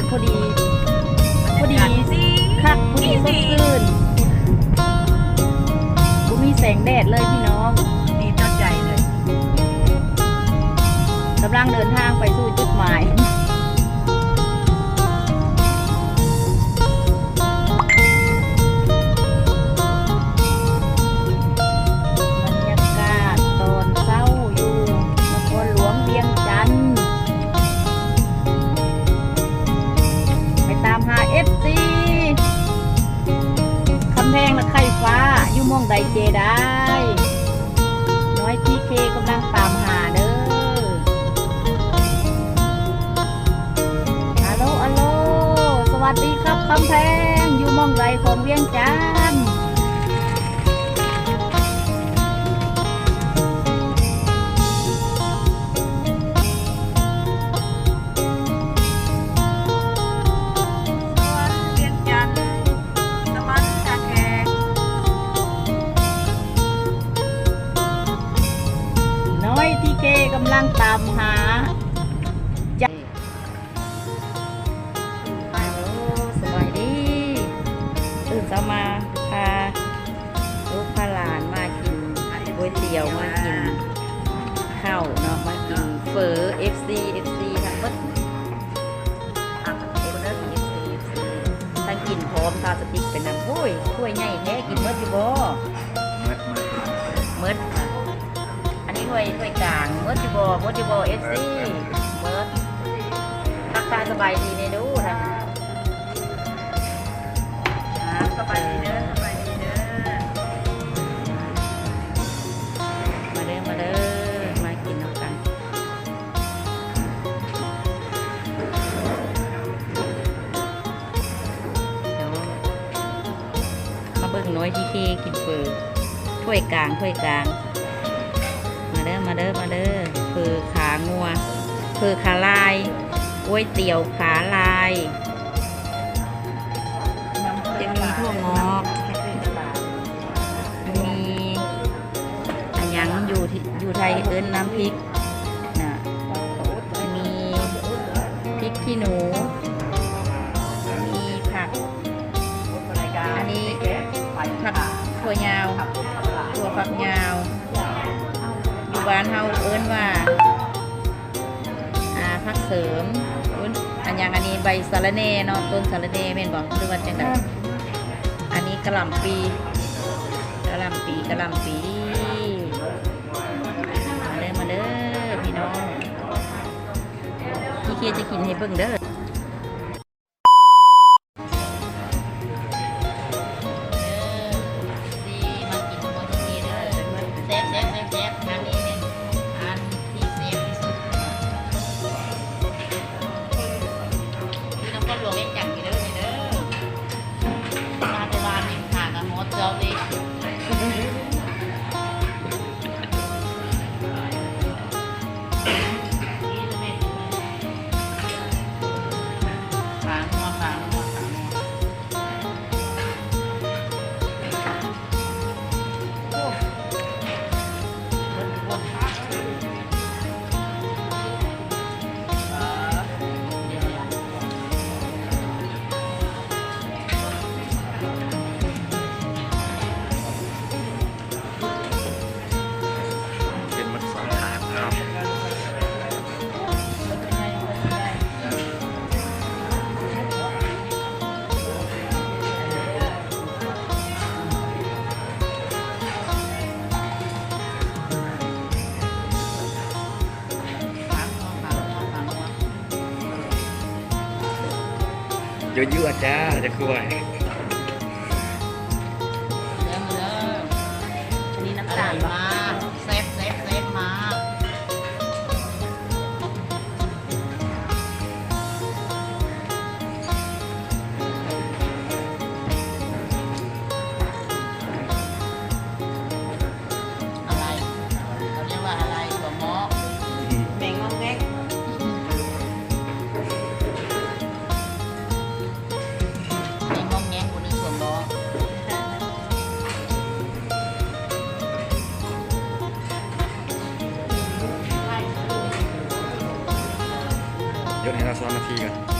ากาศพอดี พอดีสิคักพอดีสดชื่นบ่มีแสงแดดเลยพี่น้อง ดีต่อใจเลยกำลังเดินทางไปสู่จุดหมายำแพงอยู่มองไรของเวียงจัน ก๋วยเตี๋ยวมากินข้าวเนาะมากินเฟอ FC FC ทั้งหมดอะ FC FC FC ทั้งกินพร้อมทาสติกเป็นน้ำโอ้ยถ้วยใหญ่แท้กินเมื่อพี่บอเมิดค่ะอันนี้ถ้วยถ้วยกลางเมิดจิบอเมิดจิบอเอฟซีเมิดทักทายสบายดีในดูท่านอ่าสบายดีเด้อ เบิ่งน้อยที่เคกินเฟอถ้วยกลางถ้วยกลาง มาเด้อมาเด้อมาเด้อเฟอขางัวเฟอขาลายก๋วยเตี๋ยวขาลายจะมีถั่วงอกมีอันยังอยู่ที่อยู่ไทยเอิ้นน้ำพริกนะมีพริกขี้หนู ผักถั่วยาวถั่วฝักยาว อยู่บ้านเฮาเอิ้นว่าอ่าผักเสริมอิ้นอันยังอันนี้ใบสะระเนเนาะต้นสะระเนแม่นบอกหรือว่าจังไดอันนี้กระหล่ำปีกระหล่ำปีกระหล่ำปีมาเด้อมาเด้อพี่น้องพี่เคจะกินให้เบิ่งเด้อ ยอะๆจ้าจะคุย ยกให้เราซ้อมนาทีกัน